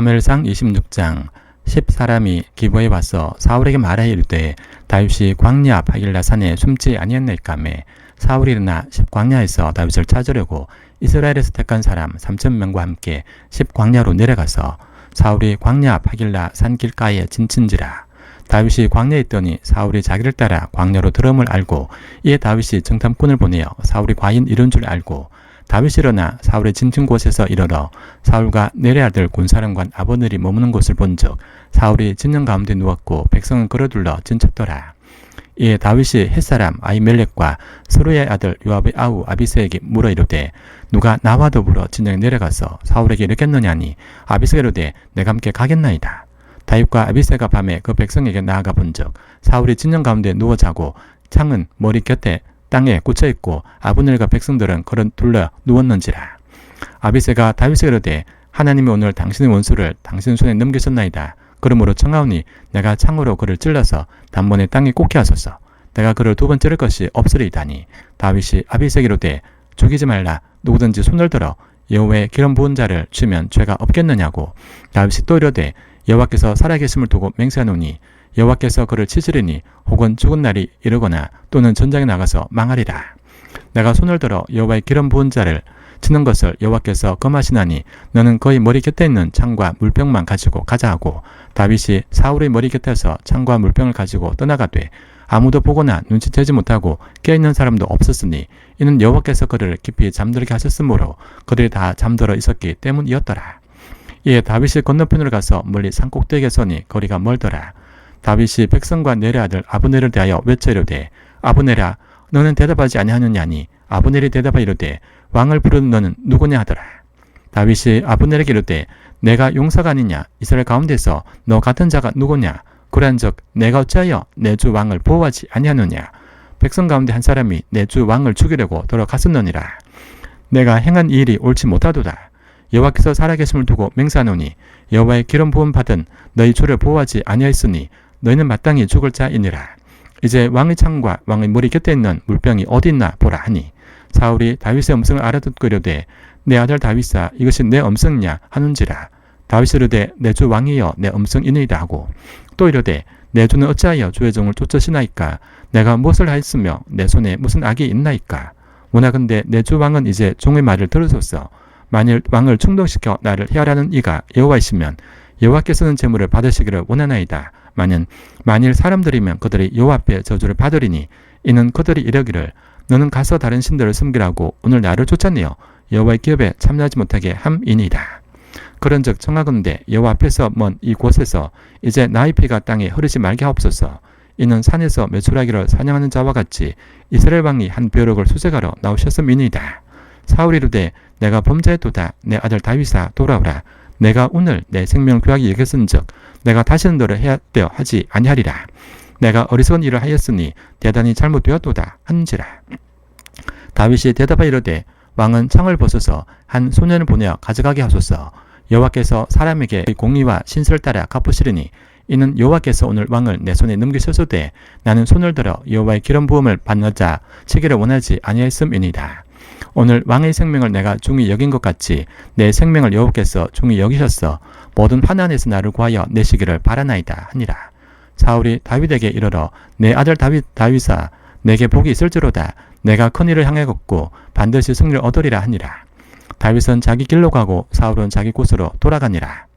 사무엘상 26장 10사람이 기부해 와서 사울에게 말하여 이르되 다윗이 광야 앞 하길라 산에 숨지 아니었나이까매 사울이 일어나 10광야에서 다윗을 찾으려고 이스라엘에서 택한 사람 3천 명과 함께 10광야로 내려가서 사울이 광야 앞 하길라 산 길가에 진친지라. 다윗이 광야에 있더니 사울이 자기를 따라 광야로 들어옴을 알고 이에 다윗이 정탐꾼을 보내어 사울이 과인 이런 줄 알고 다윗이 일어나 사울의 진친 곳에서 이르러 사울과 내레 아들 군사령관 아버넬이 머무는 곳을 본즉 사울이 진영 가운데 누웠고 백성은 끌어둘러 진쳤더라. 이에 다윗이 햇사람 아이멜렉과 스루의 아들 요압의 아우 아비세에게 물어 이르되 누가 나와 더불어 진영에 내려가서 사울에게 이르겠느냐니 아비세가 이르되 내가 함께 가겠나이다. 다윗과 아비세가 밤에 그 백성에게 나아가 본즉 사울이 진영 가운데 누워 자고 창은 머리 곁에 땅에 꽂혀 있고 아브넬과 백성들은 그런 둘러 누웠는지라. 아비세가 다윗에게 이르되 하나님이 오늘 당신의 원수를 당신 손에 넘기셨나이다. 그러므로 청하오니 내가 창으로 그를 찔러서 단번에 땅에 꽂게 하소서. 내가 그를 두 번 찌를 것이 없으리이다니. 다윗이 아비세에게 이르되 죽이지 말라. 누구든지 손을 들어 여호와의 기름 부은 자를 치면 죄가 없겠느냐고. 다윗이 또 이르되 여호와께서 살아계심을 두고 맹세하노니 여호와께서 그를 치시리니 혹은 죽은 날이 이르거나 또는 전장에 나가서 망하리라. 내가 손을 들어 여호와의 기름 부은 자를 치는 것을 여호와께서 검하시나니 너는 거의 머리 곁에 있는 창과 물병만 가지고 가자 하고 다윗이 사울의 머리 곁에서 창과 물병을 가지고 떠나가되 아무도 보거나 눈치채지 못하고 깨어있는 사람도 없었으니 이는 여호와께서 그를 깊이 잠들게 하셨으므로 그들이 다 잠들어 있었기 때문이었더라. 이에 다윗이 건너편으로 가서 멀리 산꼭대기에 서니 거리가 멀더라. 다윗이 백성과 내레 아들 아브넬을 대하여 외쳐 이르되 아브넬아 너는 대답하지 아니하느냐니 아브넬이 대답하여 이르되 왕을 부르는 너는 누구냐 하더라. 다윗이 아브넬에게 이르되 내가 용사가 아니냐? 이스라엘 가운데서 너 같은 자가 누구냐? 그러한즉 내가 어찌하여 내 주 왕을 보호하지 아니하느냐? 백성 가운데 한 사람이 내 주 왕을 죽이려고 돌아갔었느니라. 내가 행한 이 일이 옳지 못하도다. 여호와께서 살아계심을 두고 맹세하노니 여호와의 기름 부음 받은 너희 주를 보호하지 아니하였으니 너희는 마땅히 죽을 자이니라. 이제 왕의 창과 왕의 머리 곁에 있는 물병이 어디 있나 보라 하니 사울이 다윗의 음성을 알아듣고 이르되 내 아들 다윗아 이것이 내 음성이냐 하는지라. 다윗이 이르되 내 주 왕이여 내 음성이니이다 하고 또 이르되 내 주는 어찌하여 주의 종을 쫓으시나이까? 내가 무엇을 하였으며 내 손에 무슨 악이 있나이까? 원하건대 내 주 왕은 이제 종의 말을 들으소서. 만일 왕을 충동시켜 나를 해하라는 이가 여호와이시면 여호와께서는 재물을 받으시기를 원하나이다 만일 만일 사람들이면 그들이 여호와 앞에 저주를 받으리니 이는 그들이 이러기를 너는 가서 다른 신들을 섬기라고 오늘 나를 쫓아내어 여호와의 기업에 참여하지 못하게 함이니이다. 그런즉 청하건대 여호와 앞에서 먼 이곳에서 이제 나의 피가 땅에 흐르지 말게 하옵소서. 이는 산에서 매출하기를 사냥하는 자와 같이 이스라엘 왕이 한 벼룩을 수색하러 나오셨음이니이다. 사울이 이르되 내가 범죄했도다 내 아들 다윗아 돌아오라 내가 오늘 내 생명을 귀하게 여겼은즉 내가 다시는 너를 해야 되어 하지 아니하리라. 내가 어리석은 일을 하였으니 대단히 잘못되었도다 한지라. 다윗이 대답하여 이르되 왕은 창을 벗어서 한 소년을 보내어 가져가게 하소서. 여호와께서 사람에게 공의와 신설을 따라 갚으시리니 이는 여호와께서 오늘 왕을 내 손에 넘기셨으되 나는 손을 들어 여호와의 기름 부음을 받는 자 치기를 원하지 아니하였음이니이다. 오늘 왕의 생명을 내가 중히 여긴 것 같이 내 생명을 여호와께서 중히 여기셨어 모든 환난에서 나를 구하여 내시기를 바라나이다 하니라. 사울이 다윗에게 이르러 내 아들 다윗 다윗아 내게 복이 있을지로다 내가 큰 일을 향해 걷고 반드시 승리를 얻으리라 하니라. 다윗은 자기 길로 가고 사울은 자기 곳으로 돌아가니라.